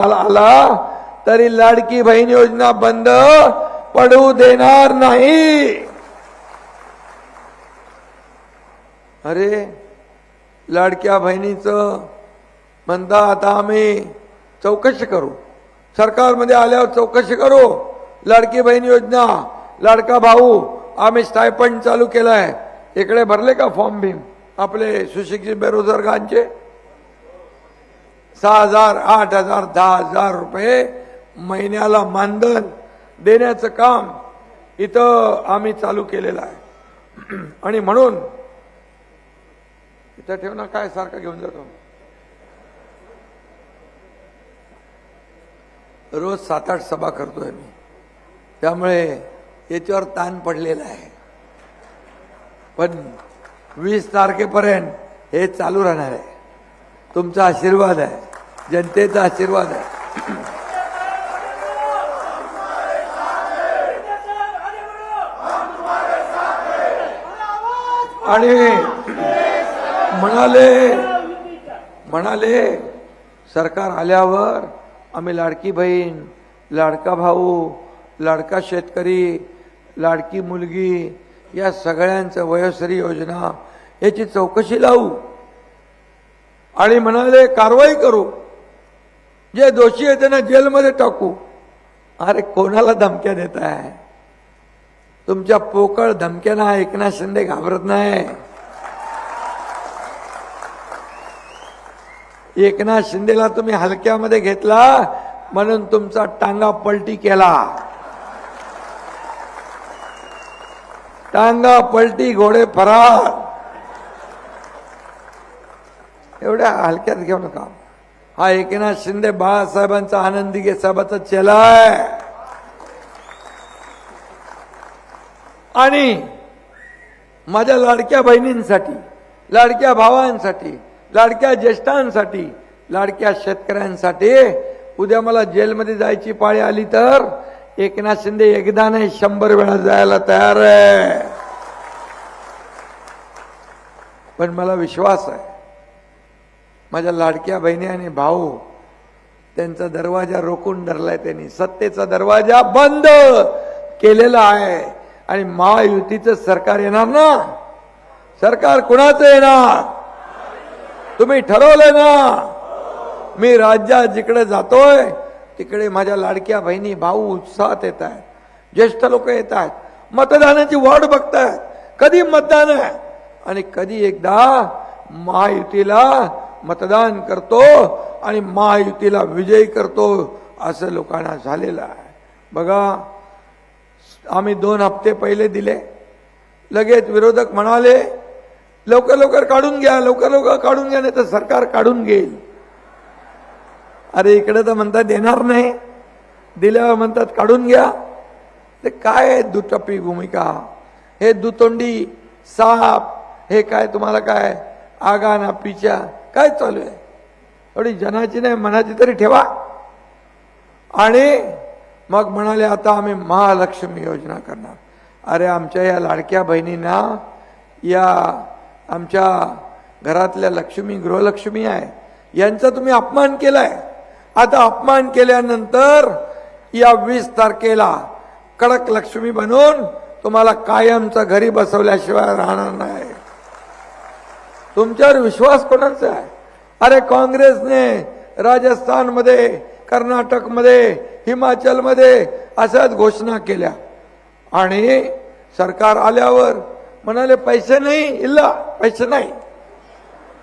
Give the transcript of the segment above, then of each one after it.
आला तरी लाडकी बहीण योजना बंद पडू देणार नाही. अरे लाडक्या बहिणीचं म्हणता आता आम्ही चौकशी करू. सरकारमध्ये आल्यावर चौकशी करू. लाडकी बहीण योजना लाडका भाऊ आम्ही स्टायपंड चालू केलाय. इकडे भरले का फॉर्म भीम? आपले सुशिक्षित बेरोजगारांचे? सहा हजार आठ हजार दहा हजार रुपये महिन्याला मानधन देण्याचं काम इथं आम्ही चालू केलेलं आहे. आणि म्हणून इथं ठेव ना काय सारखं घेऊन जातो? रोज सात आठ सभा करतोय मी. त्यामुळे याच्यावर ताण पडलेला आहे. पण वीस तारखेपर्यंत हे चालू राहणार आहे. तुमचा आशीर्वाद आहे. जनतेचा आशीर्वाद आहे. आणि म्हणाले म्हणाले सरकार आल्यावर आम्ही लाडकी बहीण लाडका भाऊ लाडका शेतकरी लाडकी मुलगी या सगळ्यांचं वयोश्री योजना याची चौकशी लावू. आणि म्हणाले कारवाई करू. जे दोषी आहे त्यांना जेलमध्ये टाकू. अरे कोणाला धमक्या देत आहे तुमच्या पोकळ धमक्यांना एकनाथ शिंदे घाबरत नाही. एकनाथ शिंदेला तुम्ही हलक्यामध्ये घेतला म्हणून तुमचा टांगा पलटी केला. टांगा पलटी घोडे फरार. एवढ्या हलक्यात घेऊ नका. हा एकनाथ शिंदे बाळासाहेबांचा आनंदी घे साहेबाचा चेला आहे. आणि माझ्या लाडक्या बहिणींसाठी लाडक्या भावांसाठी लाडक्या ज्येष्ठांसाठी लाडक्या शेतकऱ्यांसाठी उद्या मला जेलमध्ये जायची पाळी आली तर एकनाथ शिंदे एकदा नाही शंभर वेळा जायला तयार आहे. पण मला विश्वास आहे माझ्या लाडक्या बहिणी आणि भाऊ त्यांचा दरवाजा रोखून धरलाय त्यांनी. सत्तेचा दरवाजा बंद केलेला आहे. आणि महायुतीचं सरकार येणार ना? सरकार कुणाचं येणार? तुम्ही ठरवलंय ना? मी राज्यात जिकडे जातोय तिकडे माझ्या लाडक्या बहिणी भाऊ उत्साहात येत आहेत. ज्येष्ठ लोक येत आहेत. मतदानाची वाट बघतायत. कधी मतदान आहे? आणि कधी एकदा महायुतीला मतदान करतो आणि महायुतीला विजयी करतो असं लोकांना झालेलं आहे. बघा आम्ही दोन हप्ते पहिले दिले. लगेच विरोधक म्हणाले लवकर लवकर काढून घ्या लवकर लवकर काढून घ्या नाही तर सरकार काढून घेईल. अरे इकडे तर म्हणतात देणार नाही. दिल्यावर म्हणतात काढून घ्या. ते काय आहे दुटप्पी भूमिका? हे दुतोंडी साप हे काय तुम्हाला काय? आगा ना पिच्या काय चालू आहे? थोडी जनाची नाही मनाची तरी ठेवा. आणि मग म्हणाले आता आम्ही महालक्ष्मी योजना करणार. अरे आमच्या या लाडक्या बहिणींना या आमच्या घरातल्या लक्ष्मी गृहलक्ष्मी आहे. यांचा तुम्ही अपमान केलाय. आता अपमान केल्यानंतर या वीस तारखेला कडक लक्ष्मी बनवून तुम्हाला कायमचं घरी बसवल्याशिवाय राहणार नाही. तुमच्यावर विश्वास कोणाचा आहे? अरे काँग्रेसने राजस्थानमध्ये कर्नाटकमध्ये हिमाचलमध्ये अशाच घोषणा केल्या. आणि सरकार आल्यावर म्हणाले पैसे नाही इल्ला पैसे नाही.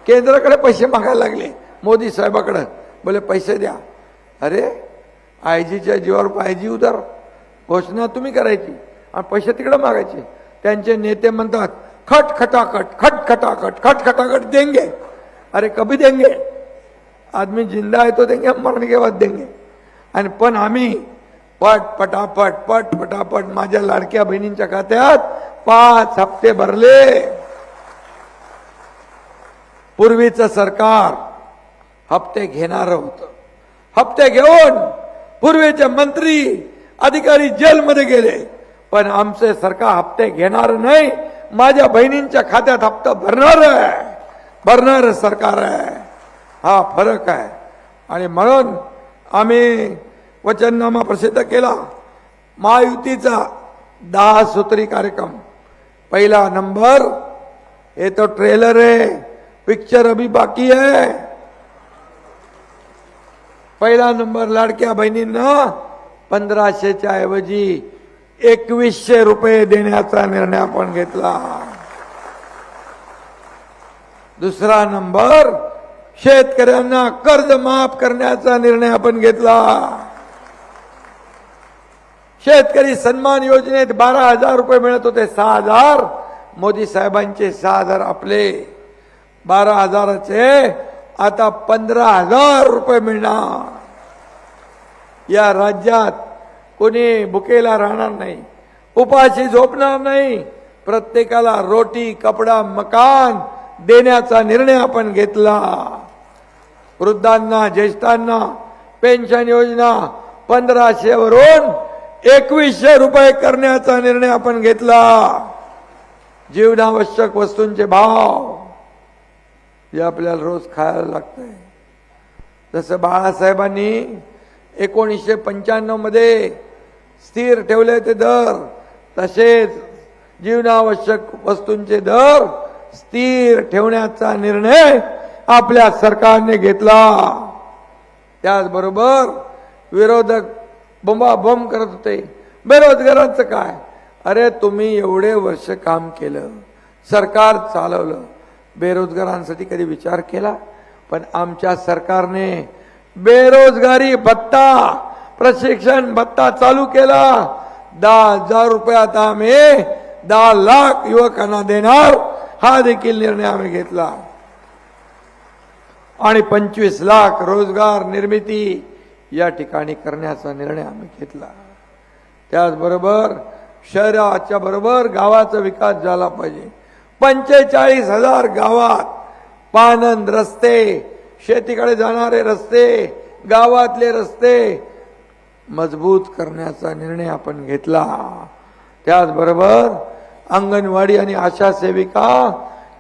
केंद्राकडे पैसे मागायला लागले मोदी साहेबाकडं. बोले पैसे द्या. अरे आय जीच्या जीवावर आयजी उदार घोषणा तुम्ही करायची आणि पैसे तिकडं मागायचे. त्यांचे नेते म्हणतात खट खटाखट खट खटाखट खट खटाखट देंगे। अरे कभी देंगे? आदमी ज़िंदा आहे तो देंगे मरने के बाद देंगे। आणि पण पट पटापट पट पटापट माझ्या लाडक्या बहिणींच्या खात्यात पाच हप्ते भरले. पूर्वीचं सरकार हप्ते घेणार होतं. हप्ते घेऊन पूर्वीचे मंत्री, अधिकारी जेलमध्ये गेले. पण आमचे सरकार हप्ते घेणार नाही. माझ्या बहिणींच्या खात्यात हप्ता भरणार आहे. भरणार सरकार आहे. हा फरक आहे. आणि म्हणून आम्ही वचननामा प्रसिद्ध केला. महायुतीचा दहा सूत्री कार्यक्रम. पहिला नंबर. हे तो ट्रेलर आहे. पिक्चर अभी बाकी आहे. पहिला नंबर लाडक्या बहिणींना पंधराशेच्या ऐवजी एकवीसशे रुपये देण्याचा निर्णय आपण घेतला. दुसरा नंबर शेतकऱ्यांना कर्ज माफ करण्याचा निर्णय आपण घेतला. शेतकरी सन्मान योजनेत बारा हजार रुपये मिळत होते सहा हजार. मोदी साहेबांचे सहा हजार आपले. बारा हजाराचे आता पंधरा हजार रुपये मिळणार. या राज्यात कोणी भुकेला राहणार नाही उपाशी झोपणार नाही प्रत्येकाला रोटी कपडा मकान देण्याचा निर्णय आपण घेतला. वृद्धांना ज्येष्ठांना पेन्शन योजना पंधराशे वरून एकवीसशे रुपये करण्याचा निर्णय आपण घेतला. जीवनावश्यक वस्तूंचे भाव जे आपल्याला रोज खायला लागतंय. जसं बाळासाहेबांनी एकोणीसशे पंच्याण्णवमध्ये स्थिर ठेवले ते दर. तसेच जीवनावश्यक वस्तूंचे दर स्थिर ठेवण्याचा निर्णय आपल्या सरकारने घेतला. त्याचबरोबर विरोधक बोंबाबोंब करत होते. बेरोजगारांचं काय? अरे तुम्ही एवढे वर्ष काम केलं सरकार चालवलं बेरोजगारांसाठी कधी विचार केला? पण आमच्या सरकारने बेरोजगारी भत्ता प्रशिक्षण भत्ता चालू केला. दहा हजार रुपये आता आम्ही दहा लाख युवकांना देणार. हा देखील निर्णय आम्ही घेतला. आणि पंचवीस लाख रोजगार निर्मिती या ठिकाणी करण्याचा निर्णय आम्ही घेतला. त्याचबरोबर शहराच्या बरोबर गावाचा विकास झाला पाहिजे. पंचेचाळीस हजार गावात पानंद रस्ते शेतीकडे जाणारे रस्ते गावातले रस्ते मजबूत करण्याचा निर्णय आपण घेतला. त्याचबरोबर अंगणवाडी आणि आशा सेविका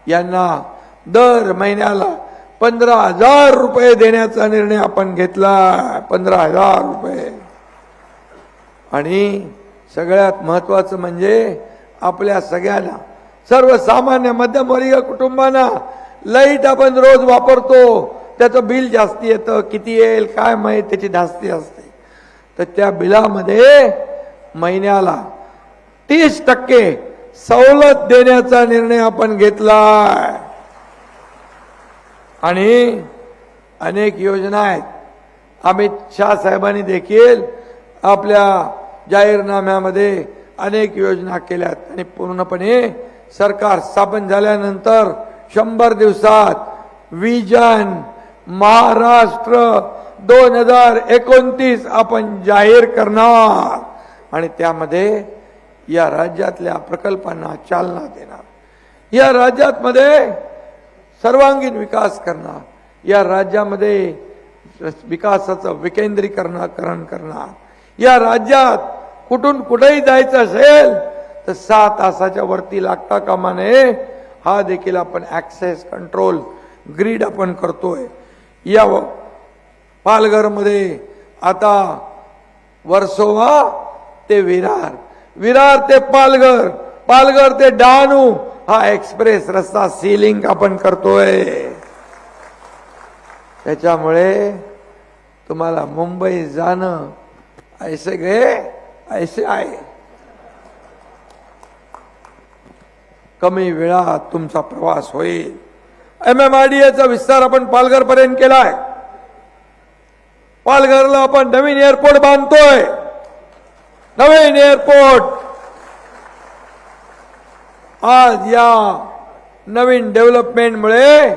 यांना दर महिन्याला पंधरा हजार रुपये देण्याचा निर्णय आपण घेतला. पंधरा हजार रुपये. आणि सगळ्यात महत्वाचं म्हणजे आपल्या सगळ्यांना सर्वसामान्य मध्यमवर्गीय कुटुंबांना लाइट आपण रोज वापरतो. त्याचं बिल जास्ती येतं किती येईल काय माहीत त्याची धास्ती असते. तर त्या बिलामध्ये महिन्याला तीस टक्के सवलत देण्याचा निर्णय आपण घेतला आणि अनेक योजना आहेत. अमित शाह साहेबांनी देखील आपल्या जाहीरनाम्यामध्ये अनेक योजना केल्यात आणि पूर्णपणे सरकार स्थापन झाल्यानंतर शंभर दिवसात विजन महाराष्ट्र दोन हजार एकोणतीस आपण जाहीर करणार. आणि त्यामध्ये या राज्यातल्या प्रकल्पांना चालना देणार. या राज्यात मध्ये सर्वांगीण विकास करणार. या राज्यामध्ये विकासाचं विकेंद्रीकरण करणार. या राज्यात कुठून कुठेही जायचं असेल तर सहा तासाच्या वरती लागता कामा नये. हा देखील आपण ऍक्सेस कंट्रोल ग्रीड आपण करतोय. या पालघरमध्ये. आता वर्सोवा ते विरार. विरार ते पालघर. पालघर ते डहाणू. हा एक्सप्रेस रस्ता सीलिंग आपण करतोय. त्याच्यामुळे तुम्हाला मुंबई जाणं ऐसे गे ऐसे आहे. कमी वेळात तुमचा प्रवास होईल. एम एम आय डी एचा विस्तार आपण पालघर पर्यंत केलाय. पालघरला आपण नवीन एअरपोर्ट बांधतोय. नवीन एअरपोर्ट आज या नवीन डेव्हलपमेंटमुळे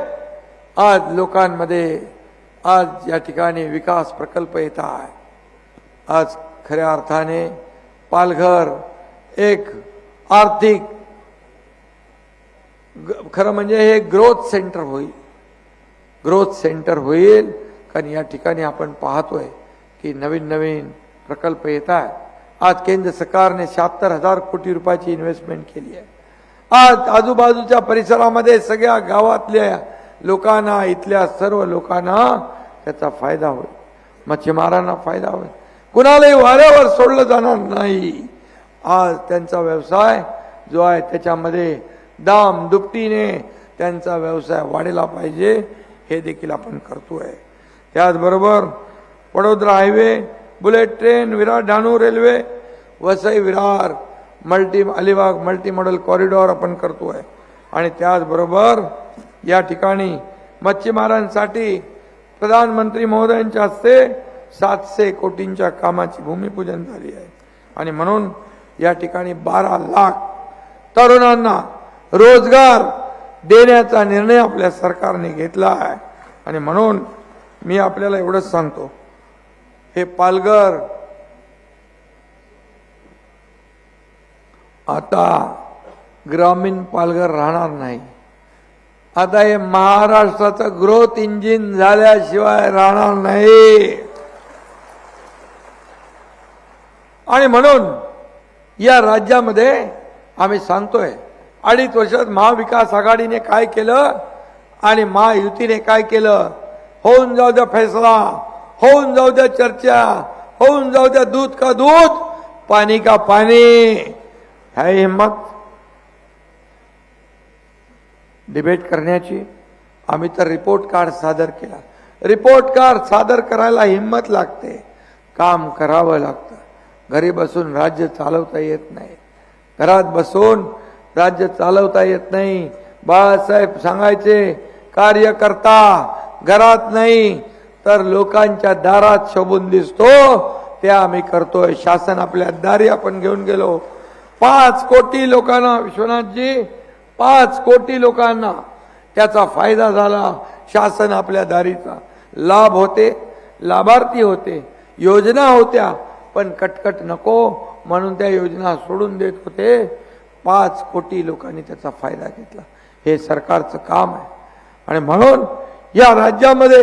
आज लोकांमध्ये आज या ठिकाणी विकास प्रकल्प येत आहे. आज खऱ्या अर्थाने पालघर एक आर्थिक ग- खरं म्हणजे हे ग्रोथ सेंटर होईल. ग्रोथ सेंटर होईल. कारण या ठिकाणी आपण पाहतोय की नवीन नवीन प्रकल्प येत आहे आज केंद्र सरकारने शहात्तर हजार कोटी रुपयाची इन्व्हेस्टमेंट केली आहे. आज आजूबाजूच्या परिसरामध्ये सगळ्या गावातल्या लोकांना इथल्या सर्व लोकांना त्याचा फायदा होईल. मच्छीमारांना फायदा होईल. कुणालाही वाऱ्यावर सोडलं जाणार नाही. आज त्यांचा व्यवसाय जो आहे त्याच्यामध्ये दाम दुपटीने त्यांचा व्यवसाय वाढला पाहिजे हे देखील आपण करतोय. त्याचबरोबर Vadodara highway bullet train Virar Dahanu railway Vasai Virar. Multi Alibag multimodal corridor आपण करतो आहे आणि त्याचबरोबर या ठिकाणी मच्छीमारांसाठी प्रधानमंत्री महोदयांच्या हस्ते सातशे कोटींच्या कामाची भूमिपूजन झाली आहे. आणि म्हणून या ठिकाणी बारा लाख तरुणांना रोजगार देण्याचा निर्णय आपल्या सरकारने घेतला आहे. आणि म्हणून मी आपल्याला एवढंच सांगतो. हे पालघर. आता ग्रामीण पालघर राहणार नाही. आता हे महाराष्ट्राचं ग्रोथ इंजिन झाल्याशिवाय राहणार नाही. आणि म्हणून या राज्यामध्ये आम्ही सांगतोय अडीच वर्षात महाविकास आघाडीने काय केलं आणि महायुतीने काय केलं? होऊन जाऊ द्या फैसला होऊन जाऊ द्या चर्चा होऊन जाऊ द्या दूध का दूध पाणी का पाणी. ह्या हिंमत डिबेट करण्याची. आम्ही तर रिपोर्ट कार्ड सादर केला. रिपोर्ट कार्ड सादर करायला हिंमत लागते. काम करावं लागतं. घरी बसून राज्य चालवता येत नाही. घरात बसून राज्य चालवता येत नाही. बाळासाहेब सांगायचे कार्यकर्ता घरात नाही तर लोकांच्या दारात शोभून दिसतो. ते आम्ही करतोय. शासन आपल्या दारी आपण घेऊन गेलो. पाच कोटी लोकांना विश्वनाथजी पाच कोटी लोकांना त्याचा फायदा झाला शासन आपल्या दारीचा. लाभ होते लाभार्थी होते योजना होत्या पण कटकट नको. म्हणून त्या योजना सोडून देत होते. पाच कोटी लोकांनी त्याचा फायदा घेतला. हे सरकारचं काम आहे. आणि म्हणून या राज्यामध्ये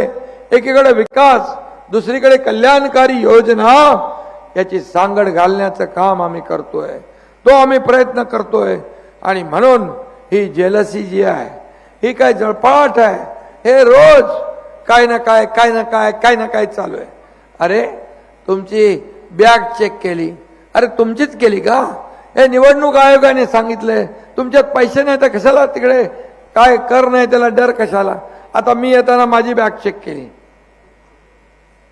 एकीकडे विकास दुसरीकडे कल्याणकारी योजना याची सांगड घालण्याचं काम आम्ही करतोय. तो आम्ही प्रयत्न करतोय. आणि म्हणून ही जेलसी जी आहे ही काय जळपाट आहे हे रोज काय ना काय काय ना काय काय ना काय चालू आहे. अरे तुमची बॅग चेक केली. अरे तुमचीच केली का? हे निवडणूक आयोगाने सांगितलंय. तुमच्यात पैसे नाही तर कशाला तिकडे? काय कर नाही त्याला डर कशाला? आता मी येताना माझी बॅग चेक केली.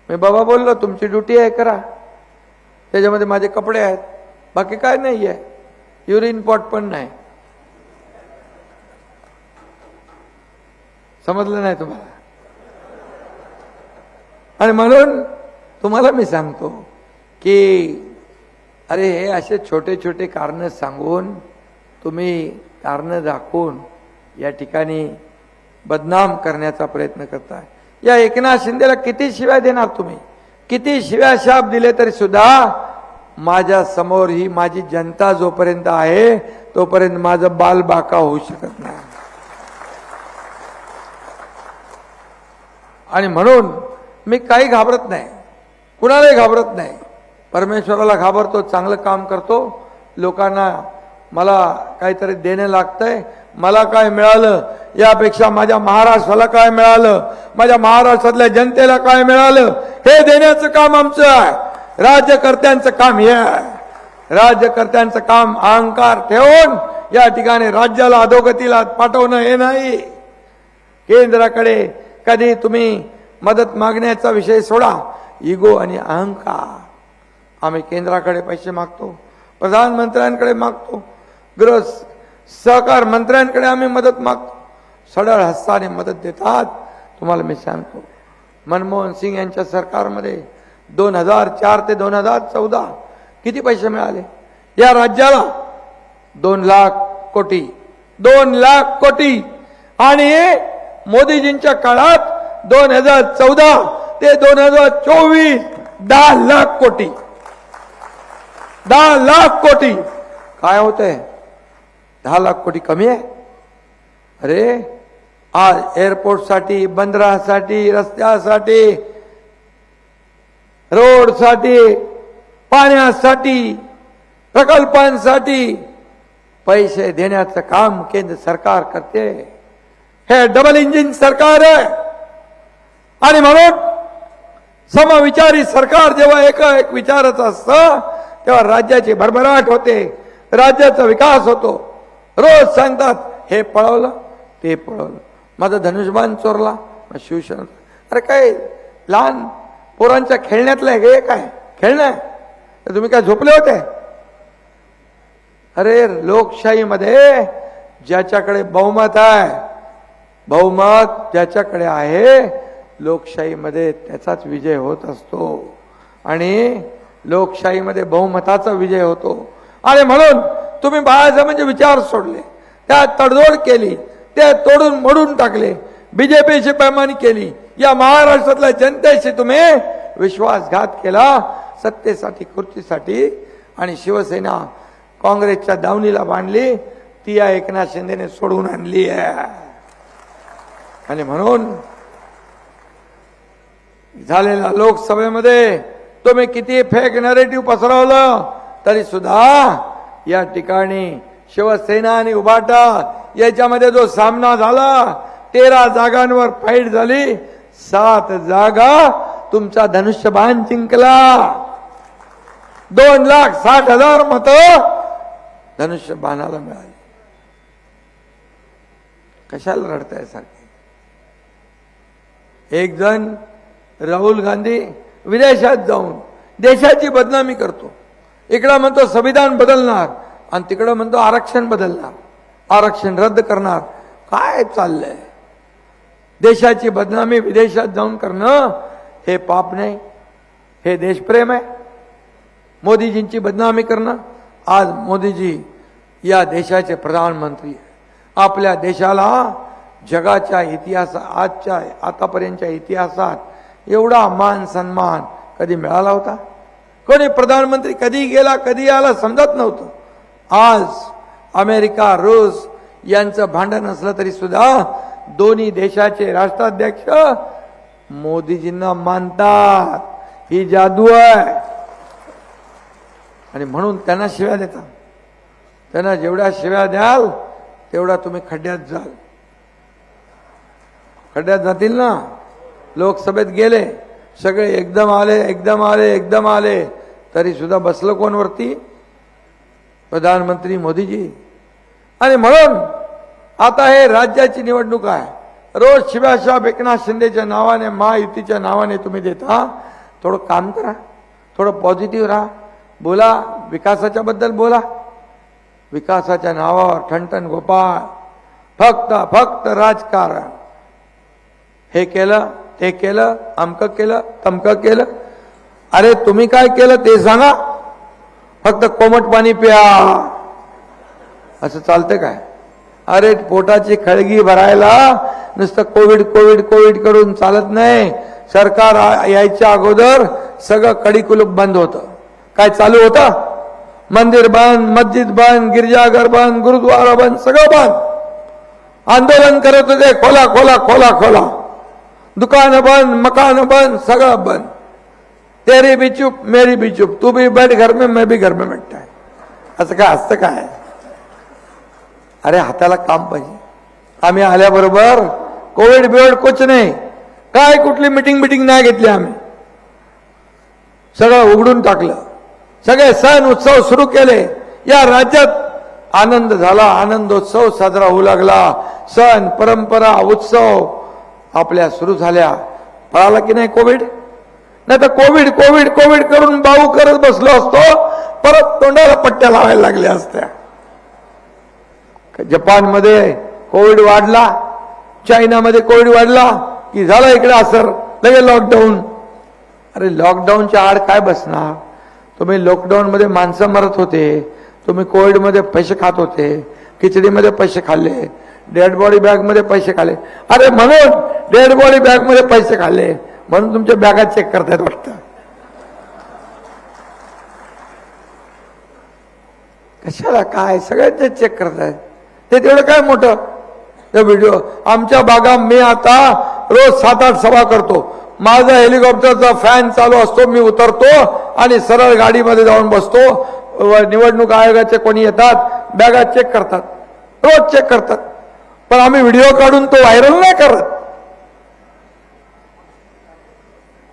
मी बाबा बोललो तुमची ड्युटी आहे करा. त्याच्यामध्ये माझे कपडे आहेत. बाकी काय नाही आहे. युरिन पॉट पण नाही. समजलं नाही तुम्हाला? आणि म्हणून तुम्हाला मी सांगतो की अरे हे असे छोटे छोटे कारण सांगून तुम्ही कारण दाखवून या ठिकाणी बदनाम करण्याचा प्रयत्न करताय. या एकनाथ शिंदेला किती शिव्या देणार तुम्ही? किती शिव्या शाप दिले तरी सुद्धा माझ्यासमोर ही माझी जनता जोपर्यंत आहे तोपर्यंत माझं बाल बाका होऊ शकत नाही. आणि म्हणून मी काही घाबरत नाही. कुणालाही घाबरत नाही. परमेश्वराला घाबरतो चांगलं काम करतो. लोकांना मला काहीतरी देणं लागतंय. मला काय मिळालं? यापेक्षा माझ्या महाराष्ट्राला काय मिळालं? माझ्या महाराष्ट्रातल्या जनतेला काय मिळालं? हे देण्याचं काम आमचं आहे. राज्यकर्त्यांचं काम हे आहे. राज्यकर्त्यांचं काम अहंकार ठेवून या ठिकाणी राज्याला अधोगतीला पाठवणं हे नाही. केंद्राकडे कधी तुम्ही मदत मागण्याचा विषय सोडा. इगो आणि अहंकार. आम्ही केंद्राकडे पैसे मागतो प्रधानमंत्र्यांकडे मागतो. ग्रस सहकार मंत्र्यांकडे आम्ही मदत मागतो सडळ हस्ताने मदत देतात. तुम्हाला मी सांगतो मनमोहन सिंग यांच्या सरकारमध्ये दोन हजार चार ते दोन हजार चौदा किती पैसे मिळाले? या राज्याला दोन लाख कोटी दोन लाख कोटी. आणि मोदीजींच्या काळात दोन हजार चौदा ते दोन हजार चोवीस दहा लाख कोटी. दहा लाख कोटी. काय होतंय? दहा लाख कोटी कमी आहे? अरे आज एअरपोर्टसाठी बंदरासाठी रस्त्यासाठी रोडसाठी पाण्यासाठी प्रकल्पांसाठी पैसे देण्याचं काम केंद्र सरकार करते. हे डबल इंजिन सरकार आहे. आणि म्हणून समविचारी सरकार जेव्हा एक एक विचारच असतं तेव्हा राज्याची भरभराट होते राज्याचा विकास होतो. रोज सांगतात हे पळवलं ते पळवलं. माझं धनुष्यबाण चोरला मग शिवसेना अरे काय लहान पोरांच्या खेळण्यातलं आहे हे काय खेळणं आहे. तुम्ही काय झोपले होते? अरे लोकशाहीमध्ये ज्याच्याकडे बहुमत आहे बहुमत ज्याच्याकडे आहे लोकशाहीमध्ये त्याचाच विजय होत असतो. आणि लोकशाहीमध्ये बहुमताचा विजय होतो. आणि म्हणून तुम्ही बाळाचं म्हणजे विचार सोडले. त्या तडजोड केली. ते तोडून मोडून टाकले. बीजेपीची पैमानी केली. या महाराष्ट्रातल्या जनतेशी तुम्ही विश्वासघात केला. सत्तेसाठी खुर्चीसाठी आणि शिवसेना काँग्रेसच्या दावणीला बांधली. ती या एकनाथ शिंदेने सोडून आणली आहे. आणि म्हणून झालेल्या लोकसभेमध्ये तुम्ही किती फेक नरेटिव्ह पसरवलं? तरी सुद्धा या ठिकाणी शिवसेना आणि उभाटा याच्यामध्ये जो सामना झाला तेरा जागांवर फाईट झाली सात जागा तुमचा धनुष्यबाण जिंकला. दोन लाख साठ हजार मत धनुष्यबाणाला मिळाली. कशाला रडताय सारखे? एक जण राहुल गांधी विदेशात जाऊन देशाची बदनामी करतो. इकडं म्हणतो संविधान बदलणार आणि तिकडं म्हणतो आरक्षण बदलणार आरक्षण रद्द करणार. काय चाललंय? देशाची बदनामी विदेशात जाऊन करणं हे पाप नाही हे देशप्रेम आहे. मोदीजींची बदनामी करणं आज मोदीजी या देशाचे प्रधानमंत्री आहे आपल्या देशाला जगाच्या इतिहासात आजच्या आतापर्यंतच्या इतिहासात एवढा मान सन्मान कधी मिळाला होता? कोणी प्रधानमंत्री कधी गेला कधी आला समजत नव्हतं. आज अमेरिका रूस यांचं भांडण असलं तरी सुद्धा दोन्ही देशाचे राष्ट्राध्यक्ष मोदीजींना मानतात. ही जादू आहे. आणि म्हणून त्यांना शिव्या देतात. त्यांना जेवढ्या शिव्या द्याल तेवढा तुम्ही खड्ड्यात जाल. खड्ड्यात जातील ना? लोकसभेत गेले सगळे एकदम आले एकदम आले एकदम आले. तरी सुद्धा बसलं कोणवरती? प्रधानमंत्री मोदीजी. आणि म्हणून आता हे राज्याची निवडणूक आहे. रोज शिवाशाब एकनाथ शिंदेच्या नावाने महायुतीच्या नावाने तुम्ही देता. थोडं काम करा. थोडं पॉझिटिव्ह राहा. बोला. विकासाच्या बद्दल बोला. विकासाच्या नावावर ठणठण गोपाळ. फक्त फक्त राजकारण. हे केलं ते केलं अमकं केलं तमकं केलं. अरे तुम्ही काय केलं ते सांगा. फक्त कोमट पाणी प्या. असं चालतं काय? अरे पोटाची खळगी भरायला नुसतं कोविड कोविड कोविड करून चालत नाही. सरकार यायच्या अगोदर सगळं कडी कुलूप बंद होतं. काय चालू होतं? मंदिर बंद मस्जिद बंद गिरजाघर बंद गुरुद्वारा बंद सगळं बंद. आंदोलन करत होते खोला खोला खोला खोला. दुकानं बंद मकान बंद सगळं बंद. तेरी भी चुप मेरी भी चुप तू भी बैठ घर में मैं भी घर में बैठता है। असं काय असतं काय? अरे हाताला काम पाहिजे. आम्ही आल्याबरोबर कोविड बिवड कुछ नाही. काय कुठली मिटिंग बिटिंग नाही घेतली आम्ही. सगळं उघडून टाकलं. सगळे सण उत्सव सुरू केले. या राज्यात आनंद झाला आनंदोत्सव साजरा होऊ लागला. सण परंपरा उत्सव आपल्या सुरू झाल्या. पळाला की नाही कोविड? नाही तर कोविड कोविड कोविड करून बाऊ करत बसलो असतो परत तोंडाला पट्ट्या लावायला लागल्या असत्या. जपानमध्ये कोविड वाढला चायनामध्ये कोविड वाढला की झाला इकडे असर लगेच लॉकडाऊन अरे लॉकडाऊनच्या आड काय बसणार? तुम्ही लॉकडाऊन मध्ये माणसं मरत होते तुम्ही कोविडमध्ये पैसे खात होते खिचडीमध्ये पैसे खाल्ले डेड बॉडी बॅगमध्ये पैसे खाल्ले. अरे म्हणून डेड बॉडी बॅगमध्ये पैसे खाल्ले. म्हणून तुमच्या बॅगा चेक करतायत वाटतं. कशाला काय? सगळ्यांचे चेक करतायत. ते तेवढं काय मोठं? ते व्हिडिओ आमच्या बागा मी आता रोज सात आठ सभा करतो. माझा हेलिकॉप्टरचा फॅन चालू असतो मी उतरतो आणि सरळ गाडीमध्ये जाऊन बसतो. निवडणूक आयोगाचे कोणी येतात बॅगा चेक करतात. रोज चेक करतात. पण आम्ही व्हिडिओ काढून तो व्हायरल नाही करत.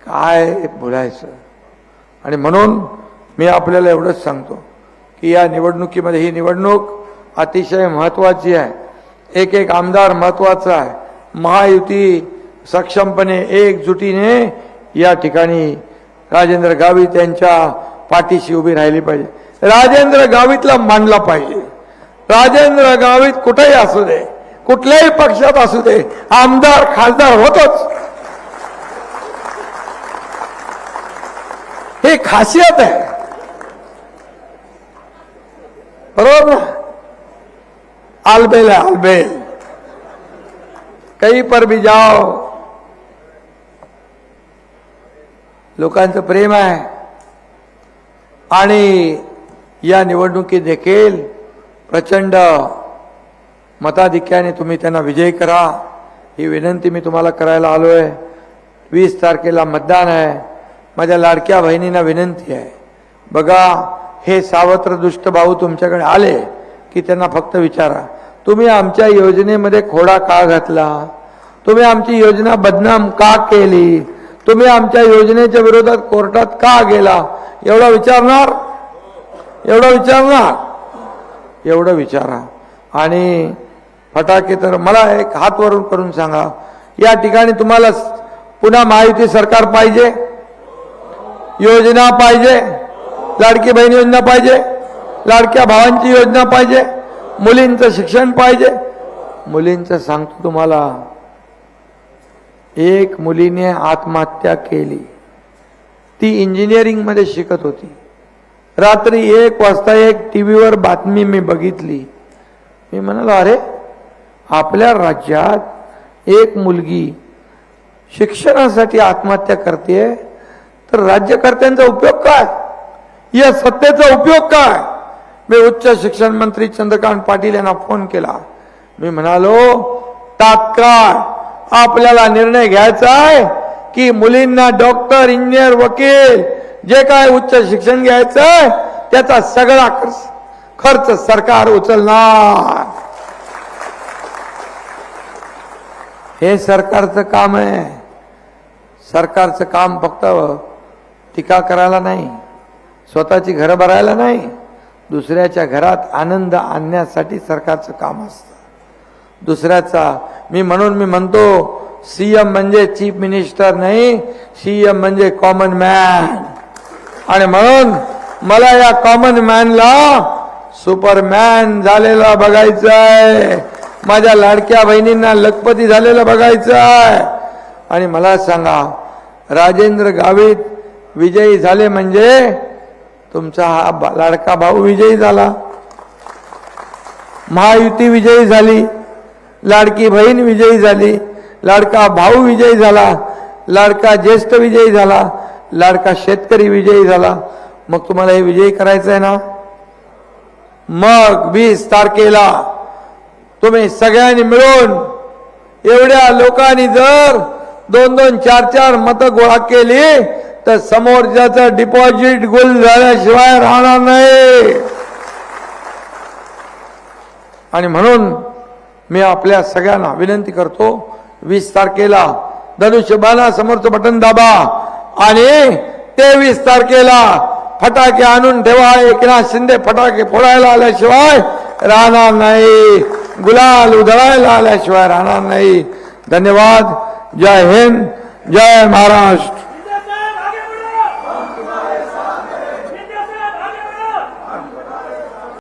काय बोलायचं? आणि म्हणून मी आपल्याला एवढंच सांगतो की या निवडणुकीमध्ये ही निवडणूक अतिशय महत्वाची आहे. एक एक आमदार महत्त्वाचा आहे. महायुती सक्षमपणे एकजुटीने या ठिकाणी राजेंद्र गावित यांच्या पाठीशी उभी राहिली पाहिजे. राजेंद्र गावितला मांडला पाहिजे. राजेंद्र गावित कुठेही असू दे कुठल्याही पक्षात असू दे आमदार खासदार होतच. हे खासियत आहे. बरोबर ना? आलबेल है आलबेल. कहीं पर भी जाओ लोकांचं प्रेम आहे. आणि या निवडणुकीत देखील प्रचंड मताधिक्याने तुम्ही त्यांना विजयी करा. ही विनंती मी तुम्हाला करायला आलोय. वीस तारखेला मतदान आहे. माझ्या लाडक्या बहिणींना विनंती आहे. बघा हे सावत्र दुष्ट भाऊ तुमच्याकडे आले की त्यांना फक्त विचारा. तुम्ही आमच्या योजनेमध्ये खोडा का घातला? तुम्ही आमची योजना बदनाम का केली? तुम्ही आमच्या योजनेच्या विरोधात कोर्टात का गेला? एवढं विचारणार? एवढं विचारणार? एवढं विचारा. आणि फटाके तर मला एक हात वरून करून सांगा. या ठिकाणी तुम्हाला पुन्हा महायुती सरकार पाहिजे? योजना पाहिजे. लाडकी बहीण योजना पाहिजे. लाडक्या भावांची योजना पाहिजे. मुलींचं शिक्षण पाहिजे. मुलींचं सांगतो तुम्हाला. एक मुलीने आत्महत्या केली. ती इंजिनिअरिंगमध्ये शिकत होती. रात्री एक वाजता एक टीव्हीवर बातमी मी बघितली. मी म्हणालो अरे आपल्या राज्यात एक मुलगी शिक्षणासाठी आत्महत्या करते तर राज्यकर्त्यांचा उपयोग काय? या सत्तेचा उपयोग काय? मी उच्च शिक्षण मंत्री चंद्रकांत पाटील यांना फोन केला. मी म्हणालो तात्काळ आपल्याला निर्णय घ्यायचा आहे की मुलींना डॉक्टर इंजिनियर वकील जे काय उच्च शिक्षण घ्यायचं आहे त्याचा सगळा खर्च खर्च सरकार उचलणार. हे सरकारचं काम आहे. सरकारचं काम फक्त टीका करायला नाही. स्वतःची घरं भरायला नाही. दुसऱ्याच्या घरात आनंद आणण्यासाठी सरकारचं काम असतं. दुसऱ्याचा मी म्हणून मी म्हणतो सी एम म्हणजे चीफ मिनिस्टर नाही सी एम म्हणजे कॉमन मॅन. आणि म्हणून मला या कॉमन मॅनला सुपरमॅन झालेला बघायचं आहे माझ्या लाडक्या बहिणींना लखपती झालेलं बघायचं आहे आणि मला सांगा राजेंद्र गावित विजयी झाले म्हणजे तुमचा हा लाडका भाऊ विजयी झाला. महायुती विजयी झाली. लाडकी बहीण विजयी झाली. लाडका भाऊ विजयी झाला. लाडका ज्येष्ठ विजयी झाला. लाडका शेतकरी विजयी झाला. मग तुम्हाला हे विजयी करायचं आहे ना? मग वीस तारखेला तुम्ही सगळ्यांनी मिळून एवढ्या लोकांनी जर दोन दोन चार चार मतं गोळा केली तर समोरच्याचं डिपॉझिट गुल झाल्याशिवाय राहणार नाही. आणि म्हणून मी आपल्या सगळ्यांना विनंती करतो वीस तारखेला धनुष्यबाणा समोरचं बटन दाबा आणि तेवीस तारखेला फटाके आणून ठेवा. एकनाथ शिंदे फटाके फोडायला आल्याशिवाय राहणार नाही. गुलाल उधळायला आल्याशिवाय राहणार नाही. धन्यवाद. जय हिंद. जय महाराष्ट्र.